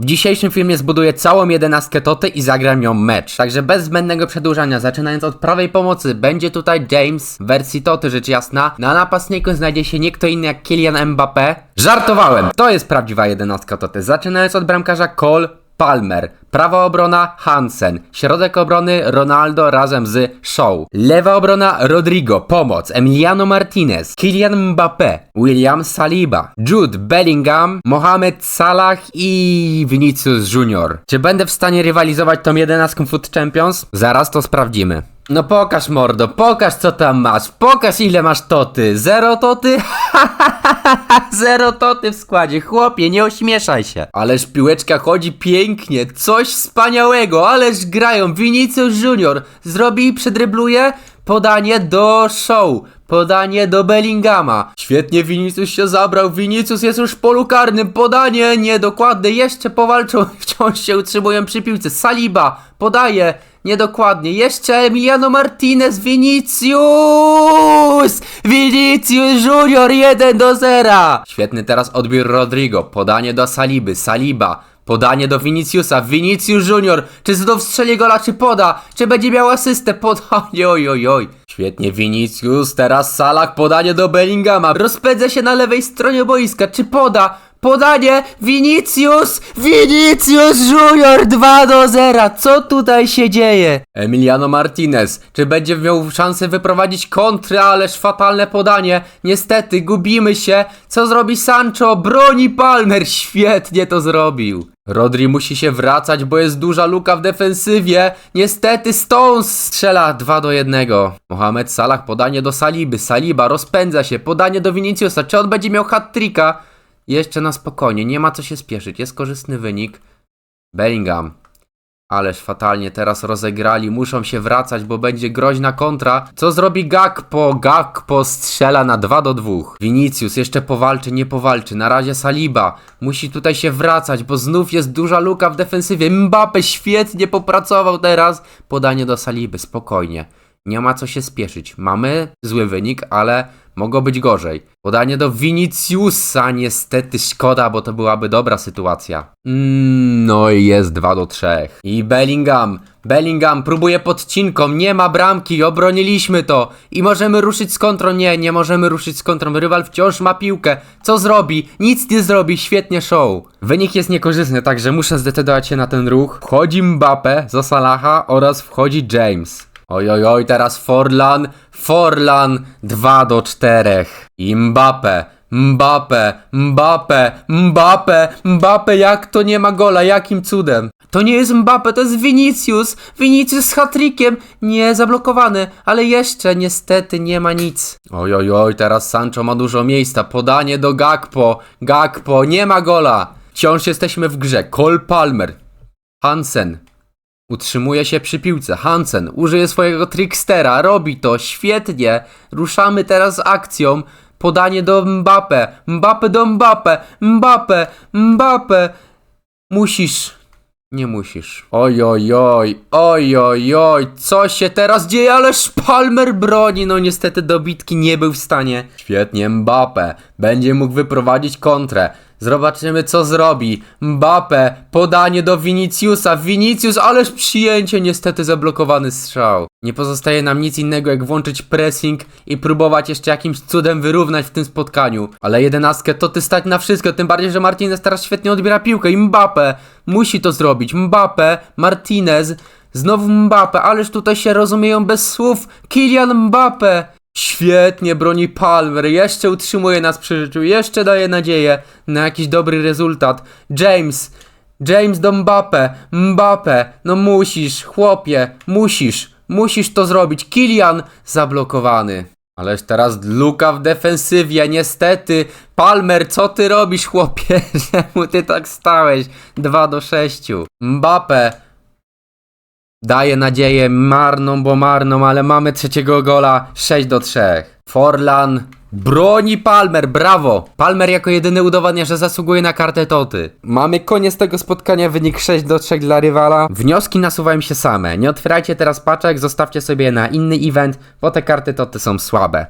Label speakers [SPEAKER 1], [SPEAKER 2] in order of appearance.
[SPEAKER 1] W dzisiejszym filmie zbuduję całą jedenastkę Toty i zagram ją mecz. Także bez zbędnego przedłużania, zaczynając od prawej pomocy, będzie tutaj James w wersji Toty, rzecz jasna. Na napastniku znajdzie się nie kto inny jak Kylian Mbappé. Żartowałem! To jest prawdziwa jedenastka Toty. Zaczynając od bramkarza Cole Palmer. Prawa obrona Hansen. Środek obrony Ronaldo razem z Shaw. Lewa obrona Rodrigo. Pomoc Emiliano Martinez. Kylian Mbappé. William Saliba. Jude Bellingham. Mohamed Salah i Vinicius Junior. Czy będę w stanie rywalizować tą 11 Foot Champions? Zaraz to sprawdzimy. No pokaż mordo, pokaż co tam masz, pokaż ile masz toty. Zero toty? Zero toty w składzie, chłopie, nie ośmieszaj się. Ależ piłeczka chodzi pięknie, coś wspaniałego, ależ grają. Vinicius Junior zrobi i przedrybluje podanie do show. Podanie do Bellingama. Świetnie Vinicius się zabrał. Vinicius jest już w polu karnym. Podanie niedokładne. Jeszcze powalczą. Wciąż się utrzymują przy piłce. Saliba podaje. Niedokładnie. Jeszcze Emiliano Martinez. Vinicius! Vinicius Junior 1 do 0. Świetny teraz odbiór Rodrigo. Podanie do Saliby. Saliba. Podanie do Viniciusa. Vinicius Junior. Czy znów strzeli gola, czy poda? Czy będzie miał asystę? Podanie, oj, oj, oj. Świetnie Vinicius. Teraz Salah. Podanie do Bellingama. Rozpędza się na lewej stronie boiska. Czy poda? Podanie Vinicius! Vinicius Junior 2 do 0. Co tutaj się dzieje? Emiliano Martinez. Czy będzie miał szansę wyprowadzić kontrę, ależ fatalne podanie. Niestety, gubimy się. Co zrobi Sancho? Broni Palmer. Świetnie to zrobił. Rodri musi się wracać, bo jest duża luka w defensywie. Niestety Stones strzela 2 do 1. Mohamed Salah podanie do Saliby. Saliba rozpędza się. Podanie do Viniciusa. Czy on będzie miał hat-tricka? Jeszcze na spokojnie, nie ma co się spieszyć, jest korzystny wynik. Bellingham. Ależ fatalnie teraz rozegrali, muszą się wracać, bo będzie groźna kontra. Co zrobi Gakpo? Gakpo strzela na 2 do 2. Vinicius jeszcze powalczy, nie powalczy. Na razie Saliba. Musi tutaj się wracać, bo znów jest duża luka w defensywie. Mbappe świetnie popracował teraz. Podanie do Saliby, spokojnie. Nie ma co się spieszyć. Mamy zły wynik, ale mogło być gorzej. Podanie do Viniciusa, niestety szkoda, bo to byłaby dobra sytuacja. Mm, no i jest 2 do 3. I Bellingham. Bellingham próbuje podcinką, nie ma bramki, obroniliśmy to. I możemy ruszyć z kontrą. Nie, nie możemy ruszyć z kontrą. Rywal wciąż ma piłkę. Co zrobi? Nic nie zrobi, świetnie show. Wynik jest niekorzystny, także muszę zdecydować się na ten ruch. Wchodzi Mbappe za Salaha oraz wchodzi James. Oj, oj, oj, teraz Forlan, Forlan 2 do 4. I Mbappe, Mbappe, Mbappe, Mbappe, Mbappe, jak to nie ma gola, jakim cudem? To nie jest Mbappe, to jest Vinicius, Vinicius z hatrykiem, nie zablokowany, ale jeszcze niestety nie ma nic. Oj, oj, oj, teraz Sancho ma dużo miejsca, podanie do Gakpo, Gakpo, nie ma gola. Wciąż jesteśmy w grze, Cole Palmer, Hansen, Utrzymuje się przy piłce. Hansen użyje swojego trickstera. Robi to świetnie. Ruszamy teraz akcją. Podanie do Mbappe. Mbappe do Mbappe. Mbappe. Mbappe. Musisz. Nie musisz. Oj, oj, oj. Oj, oj, oj. Co się teraz dzieje? Ależ Palmer broni. No niestety dobitki nie był w stanie. Świetnie Mbappe. Będzie mógł wyprowadzić kontrę. Zobaczymy co zrobi. Mbappe, podanie do Viniciusa. Vinicius, ależ przyjęcie, niestety zablokowany strzał. Nie pozostaje nam nic innego jak włączyć pressing i próbować jeszcze jakimś cudem wyrównać w tym spotkaniu. Ale jedenastkę to ty stać na wszystko, tym bardziej, że Martinez teraz świetnie odbiera piłkę i Mbappe musi to zrobić. Mbappe, Martinez, znowu Mbappe, ależ tutaj się rozumieją bez słów. Kylian Mbappe. Świetnie broni Palmer, jeszcze utrzymuje nas przy życiu, jeszcze daje nadzieję na jakiś dobry rezultat. James, James do Mbappe, Mbappe, no musisz, chłopie, musisz, musisz to zrobić. Kilian zablokowany. Ależ teraz luka w defensywie, niestety. Palmer, co ty robisz, chłopie? Czemu ty tak stałeś? 2 do 6. Mbappe, Daje nadzieję marną, bo marną, ale mamy trzeciego gola 6 do 3. Forlan broni Palmer, brawo! Palmer jako jedyny udowadnia, że zasługuje na kartę Toty. Mamy koniec tego spotkania, wynik 6 do 3 dla rywala. Wnioski nasuwają się same. Nie otwierajcie teraz paczek, zostawcie sobie je na inny event, bo te karty Toty są słabe.